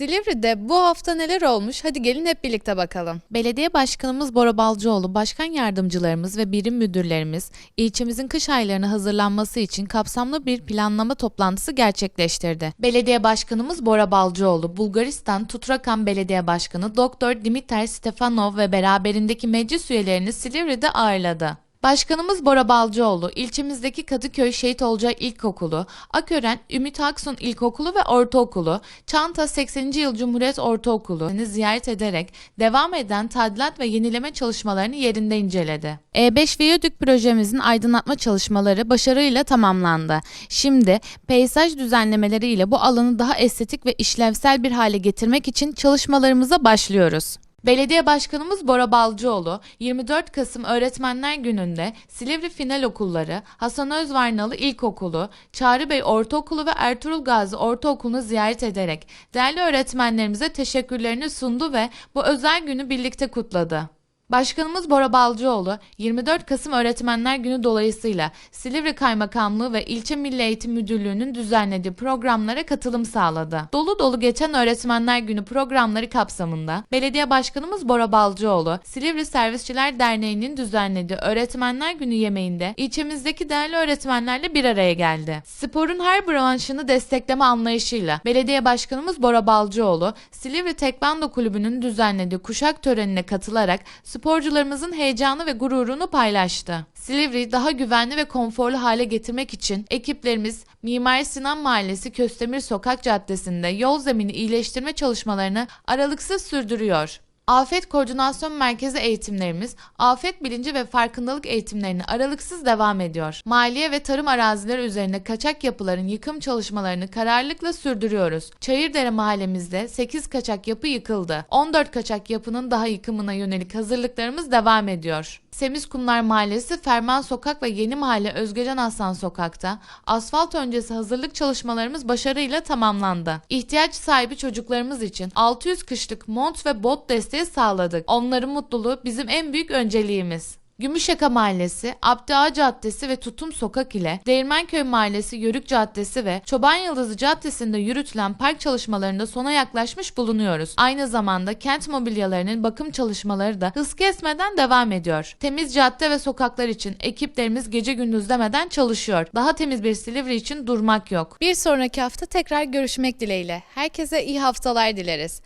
Silivri'de bu hafta neler olmuş? Hadi gelin hep birlikte bakalım. Belediye Başkanımız Bora Balcıoğlu, başkan yardımcılarımız ve birim müdürlerimiz ilçemizin kış aylarına hazırlanması için kapsamlı bir planlama toplantısı gerçekleştirdi. Belediye Başkanımız Bora Balcıoğlu, Bulgaristan Tutrakan Belediye Başkanı Doktor Dimitar Stefanov ve beraberindeki meclis üyelerini Silivri'de ağırladı. Başkanımız Bora Balcıoğlu, ilçemizdeki Kadıköy Şehit Olcay İlkokulu, Akören Ümit Aksun İlkokulu ve Ortaokulu, Çanta 80. Yıl Cumhuriyet Ortaokulu'nu ziyaret ederek devam eden tadilat ve yenileme çalışmalarını yerinde inceledi. E5 Viyadük projemizin aydınlatma çalışmaları başarıyla tamamlandı. Şimdi peyzaj düzenlemeleriyle bu alanı daha estetik ve işlevsel bir hale getirmek için çalışmalarımıza başlıyoruz. Belediye Başkanımız Bora Balcıoğlu 24 Kasım Öğretmenler Günü'nde Silivri Final Okulları, Hasan Özvarnalı İlkokulu, Çağrı Bey Ortaokulu ve Ertuğrul Gazi Ortaokulu'nu ziyaret ederek değerli öğretmenlerimize teşekkürlerini sundu ve bu özel günü birlikte kutladı. Başkanımız Bora Balcıoğlu 24 Kasım Öğretmenler Günü dolayısıyla Silivri Kaymakamlığı ve İlçe Milli Eğitim Müdürlüğü'nün düzenlediği programlara katılım sağladı. Dolu dolu geçen Öğretmenler Günü programları kapsamında Belediye Başkanımız Bora Balcıoğlu, Silivri Servisçiler Derneği'nin düzenlediği Öğretmenler Günü yemeğinde ilçemizdeki değerli öğretmenlerle bir araya geldi. Sporun her branşını destekleme anlayışıyla Belediye Başkanımız Bora Balcıoğlu, Silivri Tekvando Kulübü'nün düzenlediği kuşak törenine katılarak sporcularımızın heyecanı ve gururunu paylaştı. Silivri'yi daha güvenli ve konforlu hale getirmek için ekiplerimiz Mimar Sinan Mahallesi Köstemir Sokak Caddesi'nde yol zemini iyileştirme çalışmalarını aralıksız sürdürüyor. Afet Koordinasyon Merkezi eğitimlerimiz, afet bilinci ve farkındalık eğitimlerini aralıksız devam ediyor. Maliye ve tarım arazileri üzerinde kaçak yapıların yıkım çalışmalarını kararlılıkla sürdürüyoruz. Çayırdere mahallemizde 8 kaçak yapı yıkıldı. 14 kaçak yapının daha yıkımına yönelik hazırlıklarımız devam ediyor. Semizkumlar Mahallesi, Ferman Sokak ve Yeni Mahalle Özgecan Aslan Sokak'ta asfalt öncesi hazırlık çalışmalarımız başarıyla tamamlandı. İhtiyaç sahibi çocuklarımız için 600 kışlık mont ve bot desteği sağladık. Onların mutluluğu bizim en büyük önceliğimiz. Gümüşyaka Mahallesi, Abdi Ağa Caddesi ve Tutum Sokak ile Değirmenköy Mahallesi, Yörük Caddesi ve Çoban Yıldızı Caddesi'nde yürütülen park çalışmalarında sona yaklaşmış bulunuyoruz. Aynı zamanda kent mobilyalarının bakım çalışmaları da hız kesmeden devam ediyor. Temiz cadde ve sokaklar için ekiplerimiz gece gündüz demeden çalışıyor. Daha temiz bir Silivri için durmak yok. Bir sonraki hafta tekrar görüşmek dileğiyle. Herkese iyi haftalar dileriz.